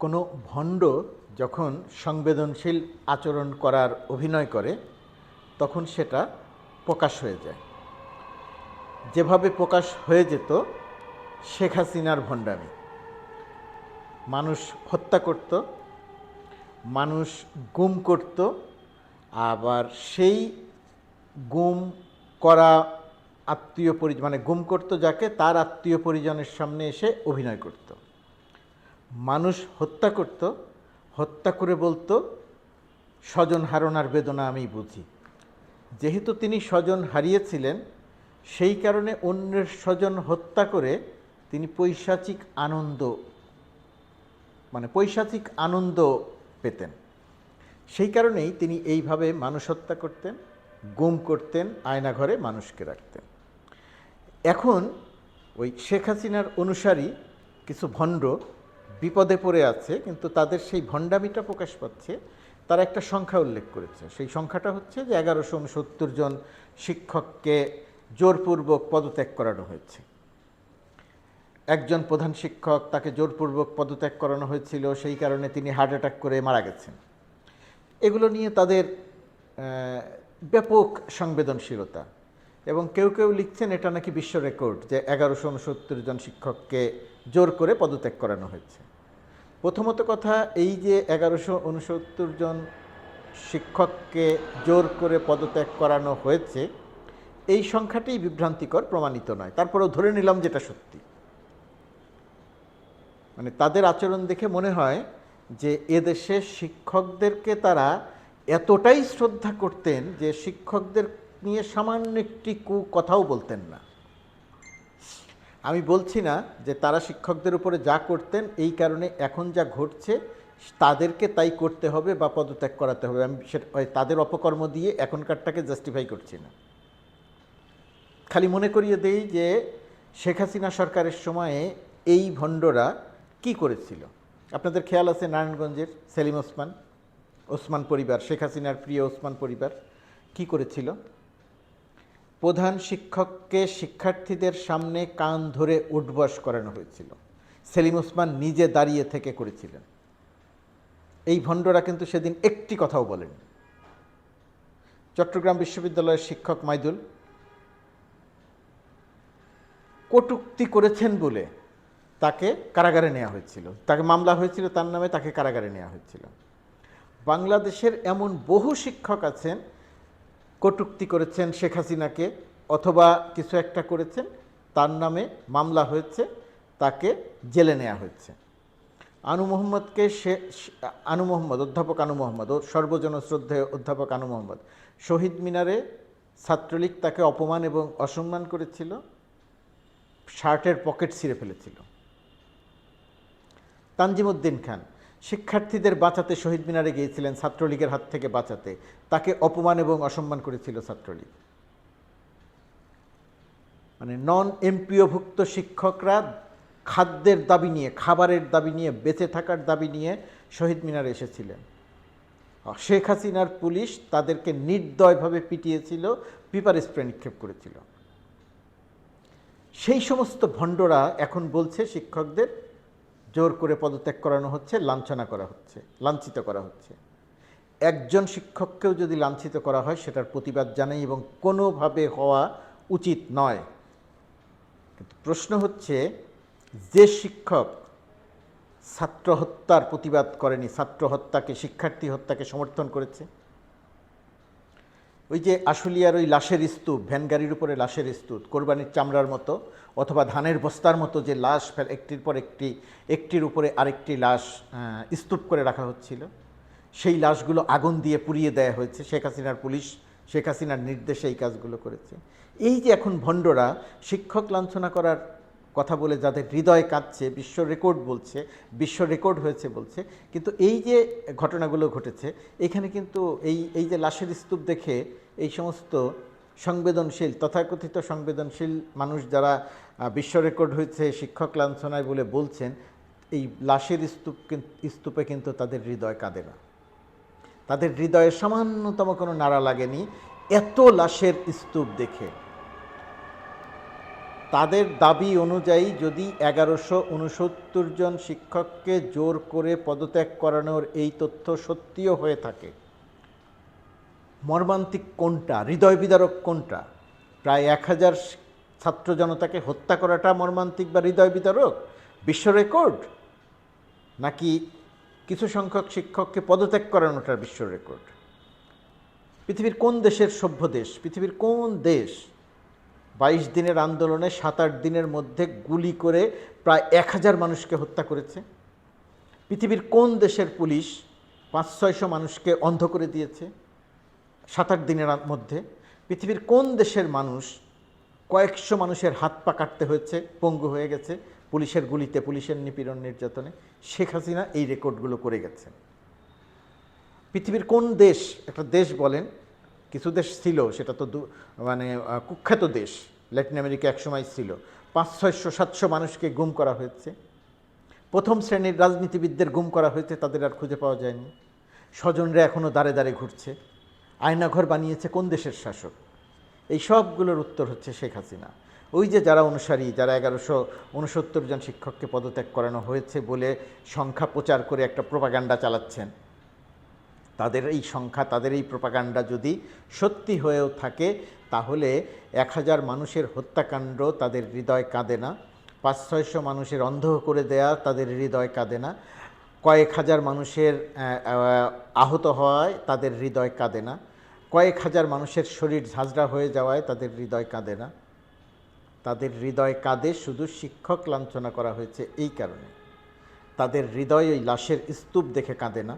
কোনো ভণ্ড যখন সংবেদনশীল আচরণ করার অভিনয় করে, তখন সেটা প্রকাশ হয়ে যায়। যেভাবে প্রকাশ হয়ে যেত, শেখ হাসিনার ভণ্ডামি। মানুষ হত্যা করত, মানুষ গুম করত, আবার সেই গুম করা আত্মীয় পরি মানে গুম করতো যাকে, তার আত্মীয় পরিজনের সামনে এসে অভিনয় করত। মানুষ হত্যা করত, হত্যা করে বলতো, স্বজন হারানোর বেদনা আমি বুঝি। যেহেতু তিনি স্বজন হারিয়েছিলেন, সেই কারণে অন্যের স্বজন হত্যা করে তিনি পৈশাচিক আনন্দ মানে পৈশাচিক আনন্দ পেতেন। সেই কারণেই তিনি এইভাবে মানুষ হত্যা করতেন, গুম করতেন আয়নাঘরে মানুষকে রাখতেন। এখন ওই শেখ হাসিনার অনুসারী কিছু ভণ্ড বিপদে পড়ে আছে, কিন্তু তাদের সেই ভণ্ডামিটা প্রকাশ পাচ্ছে। তারা একটা সংখ্যা উল্লেখ করেছে। সেই সংখ্যাটা হচ্ছে যে এগারোশো উনসত্তর জন শিক্ষককে জোরপূর্বক পদত্যাগ করানো হয়েছে। একজন প্রধান শিক্ষক তাকে জোরপূর্বক পদত্যাগ করানো হয়েছিল, সেই কারণে তিনি হার্ট অ্যাটাক করে মারা গেছেন। এগুলো নিয়ে তাদের ব্যাপক সংবেদনশীলতা। এবং কেউ কেউ লিখছেন এটা নাকি বিশ্ব রেকর্ড যে এগারোশো উনসত্তর জন শিক্ষককে জোর করে পদত্যাগ করানো হয়েছে। প্রথমত কথা, এই যে এগারোশো উনসত্তর জন শিক্ষককে জোর করে পদত্যাগ করানো হয়েছে, এই সংখ্যাটি বিভ্রান্তিকর, প্রমাণিত নয়। তারপরেও ধরে নিলাম যেটা সত্যি। মানে তাদের আচরণ দেখে মনে হয় যে এদেশে শিক্ষকদেরকে তারা এতটাই শ্রদ্ধা করতেন যে শিক্ষকদের নিয়ে সামান্য একটি কু কথাও বলতেন না। আমি বলছি না যে তারা শিক্ষকদের উপরে যা করতেন, এই কারণে এখন যা ঘটছে, তাদেরকে তাই করতে হবে বা পদত্যাগ করাতে হবে। আমি সেটা তাদের অপকর্ম দিয়ে এখনকারটাকে জাস্টিফাই করছি না। খালি মনে করিয়ে দেই যে শেখ হাসিনা সরকারের সময়ে এই ভণ্ডরা কি করেছিল? আপনাদের খেয়াল আছে নারায়ণগঞ্জের সেলিম ওসমান ওসমান পরিবার, শেখ হাসিনার প্রিয় ওসমান পরিবার, কি করেছিল? প্রধান শিক্ষককে শিক্ষার্থীদের সামনে কান ধরে উঠবস করানো হয়েছিল। সেলিম ওসমান নিজে দাঁড়িয়ে থেকে করেছিলেন। এই ভণ্ডরা কিন্তু সেদিন একটি কথাও বলেন চট্টগ্রাম বিশ্ববিদ্যালয়ের শিক্ষক মাইদুল, কটুক্তি করেছেন বলে তাকে কারাগারে নেওয়া হয়েছিল। তাকে মামলা হয়েছিল, তার নামে তাকে কারাগারে নেওয়া হয়েছিল। বাংলাদেশের এমন বহু শিক্ষক আছেন কটুক্তি করেছেন শেখ হাসিনাকে অথবা কিছু একটা করেছেন, তার নামে মামলা হয়েছে, তাকে জেলে নেওয়া হয়েছে। আনু মোহাম্মদকে সে আনু মোহাম্মদ, অধ্যাপক আনু মোহাম্মদ ও সর্বজন শ্রদ্ধেয় অধ্যাপক আনু মোহাম্মদ, শহীদ মিনারে ছাত্রলীগ তাকে অপমান এবং অসম্মান করেছিল, শার্টের পকেট ছিঁড়ে ফেলেছিল। তানজিমুদ্দিন খান শিক্ষার্থীদের বাঁচাতে শহীদ মিনারে গিয়েছিলেন ছাত্রলীগের হাত থেকে বাঁচাতে। তাকে অপমান এবং অসম্মান করেছিল ছাত্রলীগ। মানে নন এমপিওভুক্ত শিক্ষকরা খাদ্যের দাবি নিয়ে, খাবারের দাবি নিয়ে, বেঁচে থাকার দাবি নিয়ে শহীদ মিনারে এসেছিলেন। শেখ হাসিনার পুলিশ তাদেরকে নির্দয়ভাবে পিটিয়েছিল পিপার স্প্রে নিক্ষেপ করেছিল। সেই সমস্ত ভণ্ডরা এখন বলছে শিক্ষকদের জোর করে পদত্যাগ করানো হচ্ছে, লাঞ্ছনা করা হচ্ছে, লাঞ্ছিত করা হচ্ছে। একজন শিক্ষককেও যদি লাঞ্ছিত করা হয়, সেটার প্রতিবাদ জানাই এবং কোনোভাবে হওয়া উচিত নয়। কিন্তু প্রশ্ন হচ্ছে, যে শিক্ষক ছাত্র হত্যার প্রতিবাদ করেনি ছাত্র হত্যাকে শিক্ষার্থী হত্যাকে সমর্থন করেছে ওই যে আশুলিয়ার ওই লাশের স্তূপ ভ্যানগাড়ির উপরে লাশের স্তূপ, কোরবানির চামড়ার মতো অথবা ধানের বস্তার মতো যে লাশ একটির পর একটি, একটির উপরে আরেকটি লাশ স্তূপ করে রাখা হচ্ছিল। সেই লাশগুলো আগুন দিয়ে পুড়িয়ে দেয়া হয়েছে। শেখ হাসিনার পুলিশ, শেখ হাসিনার নির্দেশে এই কাজগুলো করেছে। এই যে এখন ভণ্ডরা শিক্ষক লাঞ্ছনা করার কথা বলে যাদের হৃদয় কাঁদছে, বিশ্ব রেকর্ড বলছে, বিশ্ব রেকর্ড হয়েছে বলছে, কিন্তু এই যে ঘটনাগুলো ঘটেছে, এখানে কিন্তু এই এই যে লাশের স্তূপ দেখে এই সমস্ত সংবেদনশীল, তথাকথিত সংবেদনশীল মানুষ যারা বিশ্ব রেকর্ড হয়েছে, শিক্ষক লাঞ্ছনায় বলে বলছেন, এই লাশের স্তূপ স্তূপে কিন্তু তাদের হৃদয় কাঁদে না। তাদের হৃদয়ে সামান্যতম কোনো নাড়া লাগেনি, এত লাশের স্তূপ দেখে। তাদের দাবি অনুযায়ী যদি এগারোশো উনসত্তর জন শিক্ষককে জোর করে পদত্যাগ করানোর এই তথ্য সত্যিও হয়ে থাকে। মর্মান্তিক কোনটা হৃদয় বিদারক কোনটা? প্রায় এক হাজার ছাত্র জনতাকে হত্যা করাটা মর্মান্তিক বা হৃদয় বিদারক বিশ্ব রেকর্ড? নাকি কিছু সংখ্যক শিক্ষককে পদত্যাগ করানোটার বিশ্ব রেকর্ড? পৃথিবীর কোন দেশের সভ্য দেশ, পৃথিবীর কোন দেশ বাইশ দিনের আন্দোলনে সাত আট দিনের মধ্যে গুলি করে প্রায় এক হাজার মানুষকে হত্যা করেছে। পৃথিবীর কোন দেশের পুলিশ পাঁচ ছয়শো মানুষকে অন্ধ করে দিয়েছে সাত আট দিনের মধ্যে? পৃথিবীর কোন দেশের মানুষ কয়েকশো মানুষের হাত পা কাটতে হয়েছে, পঙ্গু হয়ে গেছে পুলিশের গুলিতে, পুলিশের নিপীড়ন নির্যাতনে? শেখ হাসিনা এই রেকর্ডগুলো করে গেছেন। পৃথিবীর কোন দেশ, একটা দেশ বলেন কিছু দেশ ছিল, সেটা তো মানে কুখ্যাত দেশ, ল্যাটিন আমেরিকা একসময় ছিল। পাঁচ ছয়শো সাতশো মানুষকে গুম করা হয়েছে। প্রথম শ্রেণির রাজনীতিবিদদের গুম করা হয়েছে, তাদের আর খুঁজে পাওয়া যায়নি। স্বজনরা এখনও দাঁড়ে দাঁড়ে ঘুরছে। আয়নাঘর বানিয়েছে কোন দেশের শাসক? এই সবগুলোর উত্তর হচ্ছে শেখ হাসিনা। ওই যে যারা অনুসারী, যারা এগারোশো উনসত্তর জন শিক্ষককে পদত্যাগ করানো হয়েছে বলে সংখ্যা প্রচার করে একটা প্রোপাগান্ডা চালাচ্ছেন তাদের এই সংখ্যা তাদের এই প্রোপাগান্ডা যদি সত্যি হয়েও থাকে তাহলে এক হাজার মানুষের হত্যাকাণ্ড তাদের হৃদয় কাঁদে না পাঁচ ছয়শো মানুষের অন্ধ করে দেয়া তাদের হৃদয় কাঁদে না কয়েক হাজার মানুষের আহ, আহ, আহত হওয়ায় তাদের হৃদয় কাঁদে না কয়েক হাজার মানুষের শরীর ঝাঁঝরা হয়ে যাওয়ায় তাদের হৃদয় কাঁদে না। তাদের হৃদয় কাঁদে শুধু শিক্ষক লাঞ্ছনা করা হয়েছে এই কারণে। তাদের হৃদয় ওই লাশের স্তূপ দেখে কাঁদে না।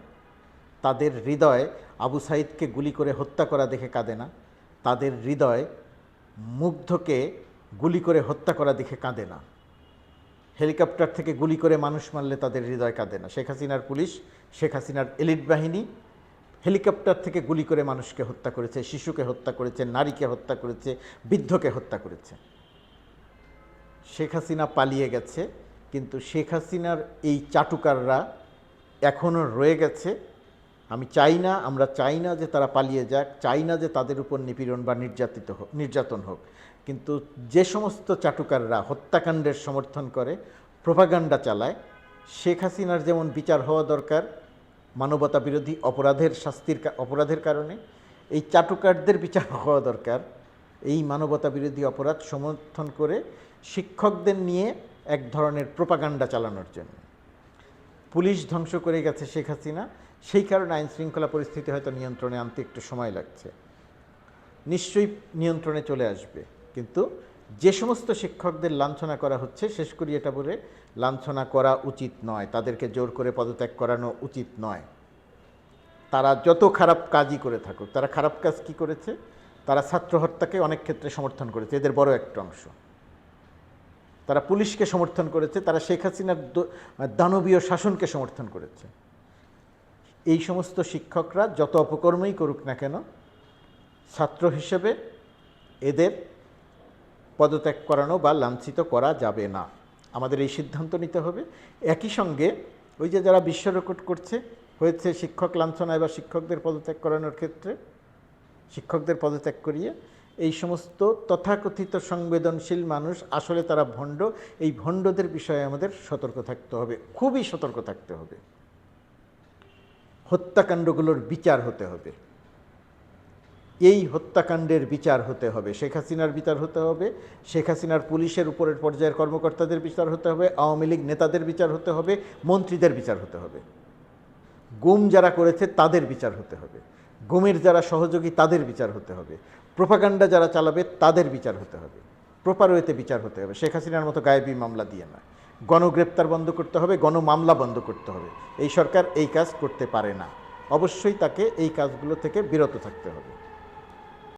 তাদের হৃদয় আবু সাইদকে গুলি করে হত্যা করা দেখে কাঁদে না। তাদের হৃদয় মুগ্ধকে গুলি করে হত্যা করা দেখে কাঁদে না। হেলিকপ্টার থেকে গুলি করে মানুষ মারলে তাদের হৃদয় কাঁদে না। শেখ হাসিনার পুলিশ, শেখ হাসিনার এলিট বাহিনী হেলিকপ্টার থেকে গুলি করে মানুষকে হত্যা করেছে, শিশুকে হত্যা করেছে, নারীকে হত্যা করেছে, বৃদ্ধকে হত্যা করেছে। শেখ হাসিনা পালিয়ে গেছে, কিন্তু শেখ হাসিনার এই চাটুকাররা এখনও রয়ে গেছে। আমি চাই না, আমরা চাই না যে তারা পালিয়ে যাক, চাই না যে তাদের উপর নিপীড়ন বা নির্যাতিত হোক, নির্যাতন হোক। কিন্তু যে সমস্ত চাটুকাররা হত্যাকাণ্ডের সমর্থন করে প্রভাগান্ডা চালায়, শেখ হাসিনার যেমন বিচার হওয়া দরকার, মানবতা বিরোধী অপরাধের শাস্তির অপরাধের কারণে, এই চাটুকারদের বিচার হওয়া দরকার। এই মানবতা বিরোধী অপরাধ সমর্থন করে শিক্ষকদের নিয়ে এক ধরনের প্রোপাগান্ডা চালানোর জন্য। পুলিশ ধ্বংস করে গেছে শেখ হাসিনা সেই কারণে আইন শৃঙ্খলা পরিস্থিতি হয়তো নিয়ন্ত্রণে আনতে একটু সময় লাগছে। নিশ্চয়ই নিয়ন্ত্রণে চলে আসবে। কিন্তু যে সমস্ত শিক্ষকদের লাঞ্ছনা করা হচ্ছে, শেষ করি এটা বলে লাঞ্ছনা করা উচিত নয়। তাদেরকে জোর করে পদত্যাগ করানো উচিত নয়। তারা যত খারাপ কাজই করে থাকুক, তারা খারাপ কাজ কি করেছে? তারা ছাত্র হত্যাকে অনেক ক্ষেত্রে সমর্থন করেছে, এদের বড় একটা অংশ। তারা পুলিশকে সমর্থন করেছে, তারা শেখ হাসিনার দানবীয় শাসনকে সমর্থন করেছে। এই সমস্ত শিক্ষকরা যত অপকর্মই করুক না কেন, ছাত্র হিসেবে এদের পদত্যাগ করানো বা লাঞ্ছিত করা যাবে না। আমাদের এই সিদ্ধান্ত নিতে হবে। একই সঙ্গে ওই যে যারা বিশ্ব রেকর্ড করছে, হয়েছে শিক্ষক লাঞ্ছনায় বা শিক্ষকদের পদত্যাগ করানোর ক্ষেত্রে, শিক্ষকদের পদত্যাগ করিয়ে এই সমস্ত তথাকথিত সংবেদনশীল মানুষ, আসলে তারা ভণ্ড, এই ভণ্ডদের বিষয়ে আমাদের সতর্ক থাকতে হবে। খুবই সতর্ক থাকতে হবে। হত্যাকাণ্ডগুলোর বিচার হতে হবে এই হত্যাকাণ্ডের বিচার হতে হবে শেখ হাসিনার বিচার হতে হবে শেখ হাসিনার পুলিশের উপরের পর্যায়ের কর্মকর্তাদের বিচার হতে হবে আওয়ামী লীগ নেতাদের বিচার হতে হবে মন্ত্রীদের বিচার হতে হবে গুম যারা করেছে তাদের বিচার হতে হবে গুমের যারা সহযোগী তাদের বিচার হতে হবে প্রোপাগান্ডা যারা চালাবে তাদের বিচার হতে হবে প্রপার ওয়েতে বিচার হতে হবে শেখ হাসিনার মতো গায়েবী মামলা দিয়ে নয় গণগ্রেপ্তার বন্ধ করতে হবে, গণমামলা বন্ধ করতে হবে। এই সরকার এই কাজ করতে পারে না। অবশ্যই তাকে এই কাজগুলো থেকে বিরত থাকতে হবে।